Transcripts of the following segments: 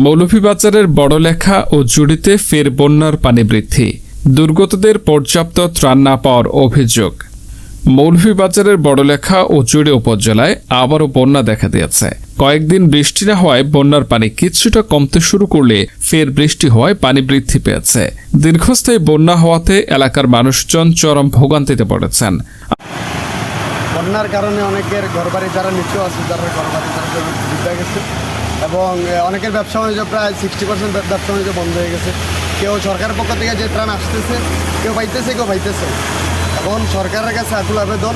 মৌলভীবাজারের বড়লেখা ও জুড়িতে ফের বন্যার পানি বৃদ্ধি। দুর্গতদের পর্যাপ্ত ত্রাণ না পাওয়ার অভিযোগ। মৌলভীবাজারের বড়লেখা ও জুড়ে উপজেলায় আবারও বন্যা দেখা দিয়েছে। কয়েকদিন বৃষ্টি না হওয়ায় বন্যার পানি কিছুটা কমতে শুরু করলে ফের বৃষ্টি হওয়ায় পানি বৃদ্ধি পেয়েছে। দীর্ঘস্থায়ী বন্যা হওয়াতে এলাকার মানুষজন চরম ভোগান্তিতে পড়েছেন। বন্যার কারণে অনেকের ঘরবাড়ি যারা নিচু আছে, যারা ঘরবাড়ি ডুবে গেছে এবং অনেকের ব্যবসা বাণিজ্য প্রায় সিক্সটি পার্সেন্ট ব্যবসা বাণিজ্য বন্ধ হয়ে গেছে। কেউ সরকারের পক্ষ থেকে যে ত্রাণ আসতেছে, কেউ পাইতেছে কেউ পাইতেছে এখন সরকারের কাছে আকুল আবেদন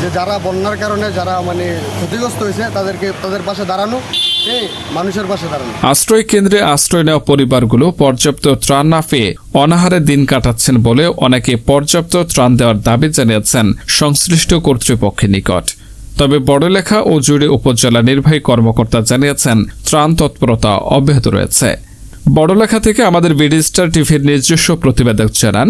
যে যারা বন্যার কারণে যারা মানে ক্ষতিগ্রস্ত হয়েছে, তাদেরকে, তাদের পাশে দাঁড়ানো হ্যাঁ মানুষের পাশে দাঁড়ানো। আশ্রয় কেন্দ্রে আশ্রয় নেওয়া পরিবারগুলো পর্যাপ্ত ত্রাণ না পেয়ে অনাহারে দিন কাটাচ্ছেন বলে অনেকে পর্যাপ্ত ত্রাণ দেওয়ার দাবি জানিয়েছেন সংশ্লিষ্ট কর্তৃপক্ষের নিকট। তবে বড়লেখা ও জুড়ে উপজেলা নির্বাহী কর্মকর্তা জানিয়েছেন, ত্রাণ তৎপরতা অব্যাহত রয়েছে। বড়লেখা থেকে আমাদের বিডিস্টার টিভির নিজস্ব প্রতিবেদক জানান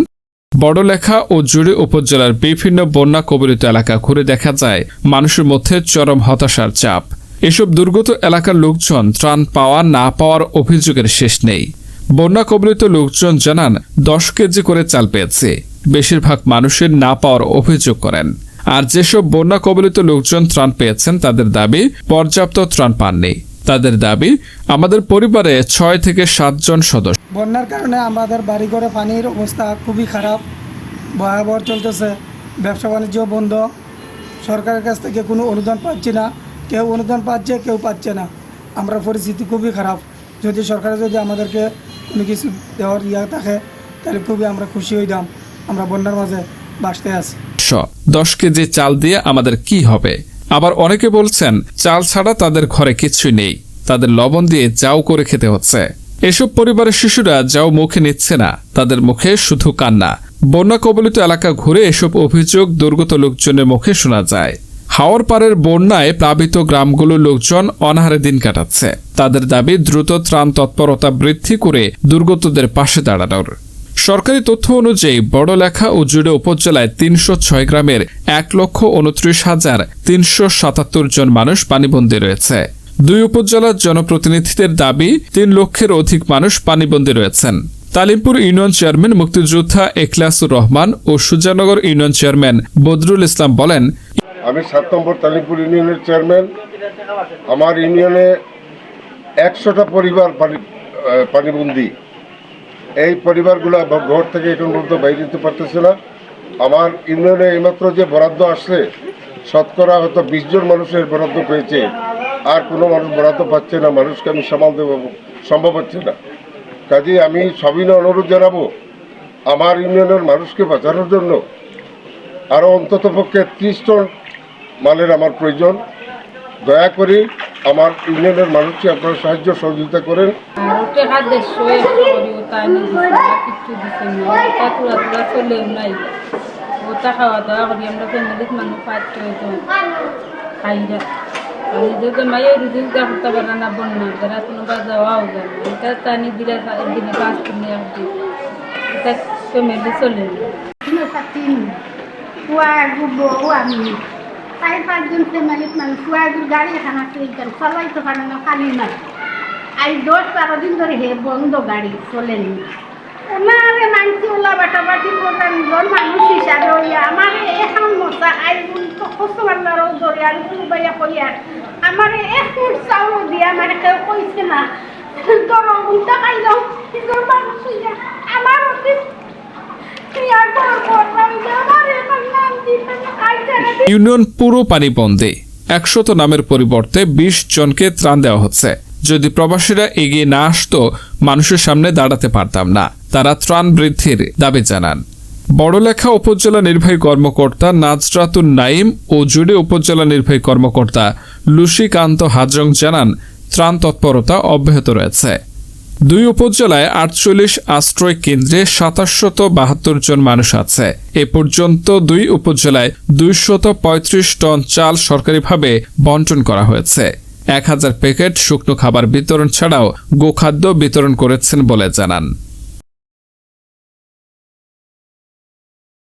বড়লেখা ও জুড়ে উপজেলার বিভিন্ন বন্যা কবলিত এলাকা ঘুরে দেখা যায় মানুষের মধ্যে চরম হতাশার চাপ। এসব দুর্গত এলাকার লোকজন ত্রাণ পাওয়া না পাওয়ার অভিযোগের শেষ নেই। বন্যা কবলিত লোকজন জানান, দশ কেজি করে চাল পেয়েছে। বেশিরভাগ মানুষের না পাওয়ার অভিযোগ করেন। আর যেসব বন্যা কবলিত লোকজন ত্রাণ পেয়েছেন, তাদের দাবি, পর্যাপ্ত ত্রাণ পাননি। তাদের দাবি, আমাদের পরিবারে ছয় থেকে সাতজন সদস্য। বন্যার কারণে আমাদের বাড়িঘরে পানির অবস্থা খুবই খারাপ। ভয়াবহ চলতেছে। ব্যবসা বাণিজ্য বন্ধ। সরকারের কাছ থেকে কোনো অনুদান পাচ্ছি না। কেউ অনুদান পাচ্ছে, কেউ পাচ্ছে না। আমরা পরিস্থিতি খুবই খারাপ। যদি সরকার যদি আমাদেরকে কোনো কিছু দেওয়ার ইয়া থাকে, তাহলে খুবই আমরা খুশি হইতাম। আমরা বন্যার মাঝে বাঁচতে আছি। দশ কেজি চাল দিয়ে আমাদের কি হবে? আবার অনেকে বলছেন, চাল ছাড়া তাদের ঘরে কিছুই নেই। তাদের লবণ দিয়ে যাও করে খেতে হচ্ছে। এসব পরিবারের শিশুরা যাও মুখে নিচ্ছে না। তাদের মুখে শুধু কান্না। বন্যা কবলিত এলাকা ঘুরে এসব অভিযোগ দুর্গত লোকজনের মুখে শোনা যায়। হাওয়ার পাড়ের বন্যায় প্লাবিত গ্রামগুলোর লোকজন অনাহারে দিন কাটাচ্ছে। তাদের দাবি দ্রুত ত্রাণ তৎপরতা বৃদ্ধি করে দুর্গতদের পাশে দাঁড়ানোর। সরকারি তথ্য অনুযায়ী বড়লেখা ও জুড়ে উপজেলায় তিনশো ছয় গ্রামের এক লক্ষ উনত্রিশ হাজার তিনশো সাতাত্তর জন মানুষ পানিবন্দী রয়েছে। দুই উপজেলার জনপ্রতিনিধিদের দাবি, তিন লক্ষের অধিক মানুষ পানিবন্দী রয়েছেন। তালিমপুর ইউনিয়ন চেয়ারম্যান মুক্তিযোদ্ধা এখলাসুর রহমান ও সুজানগর ইউনিয়ন চেয়ারম্যান বদরুল ইসলাম বলেন, আমি সাত নম্বর তালিমপুর ইউনিয়নের চেয়ারম্যান। আমার ইউনিয়নে একশোটা পরিবার পানি পানিবন্দী। এই পরিবারগুলো ঘর থেকে এখন পর্যন্ত বাইরে যেতে পারতেছে না। আমার ইউনিয়নে এইমাত্র যে বরাদ্দ আসছে, শতকরা হয়তো বিশ জন মানুষের বরাদ্দ পেয়েছে। আর কোনো মানুষ বরাদ্দ পাচ্ছে না, মানুষকে আমি সামাল দেবো, সম্ভব হচ্ছে না। কাজে আমি সবিনয় অনুরোধ জানাব, আমার ইউনিয়নের মানুষকে বাঁচানোর জন্য আরও অন্তত পক্ষে ত্রিশ টন মালের আমার প্রয়োজন। দয়া করে আমার ইউনিয়নের মানুষকে আপনারা সাহায্য সহযোগিতা করেন? ওটা খাওয়া দাওয়া করি আমরা ফ্যামিলির মানুষ পাঁচটা হয়তো খাইরা আমি যদি মাই রুদিস গা করতে পারে না বন্যা যারা কোনো বা যাওয়াও যায় না। এটা টানি দিলে একদিনে পাঁচ দিনে একদিন এটা ফ্যামিলি চলে না। চার পাঁচজন ফ্যামিলিত মানুষ কুয়াগুর গাড়ি এখানে চলতেন চলাইতে পারে না, খালি না আই দশ বারো দিন ধরে হে বন্ধ গাড়ি চলেনি ওনারে মানছি ওলা বাটা বাটি করলেন জন মানুষ হিসাবে হইয়া আমার এখন মশা আই তো কষ্ট বান্নারও ধরে, আর বাইয়া কইয়া আমার এক মুঠ চাউল দিয়া মানে কেউ কইছে না। তোর উল্টা খাইলাম কিন্তু মানুষ হইয়া আমার ইয়ার পর করলাম যে আমার এখন নাম দিতে খাইছে না ইউনিয়ন পুরো পানিবন্দী। একশত নামের পরিবর্তে বিশ জনকে ত্রাণ দেওয়া হচ্ছে। যদি প্রবাসীরা এগিয়ে না আসতো, মানুষের সামনে দাঁড়াতে পারতাম না। তারা ত্রাণ বৃদ্ধির দাবি জানান। বড়লেখা উপজেলা নির্বাহী কর্মকর্তা নাজরাতুন নাইম ও জুড়ে উপজেলা নির্বাহী কর্মকর্তা লুসিকান্ত হাজরং জানান, ত্রাণ তৎপরতা অব্যাহত রয়েছে। দুই উপজেলায় আটচল্লিশ আশ্রয় কেন্দ্রে সাতাশশত বাহাত্তর জন মানুষ আছে। এ পর্যন্ত দুই উপজেলায় দুইশত পঁয়ত্রিশ টন চাল সরকারিভাবে বন্টন করা হয়েছে। এক হাজার প্যাকেট শুকনো খাবার বিতরণ ছাড়াও গোখাদ্য বিতরণ করেছেন বলে জানান।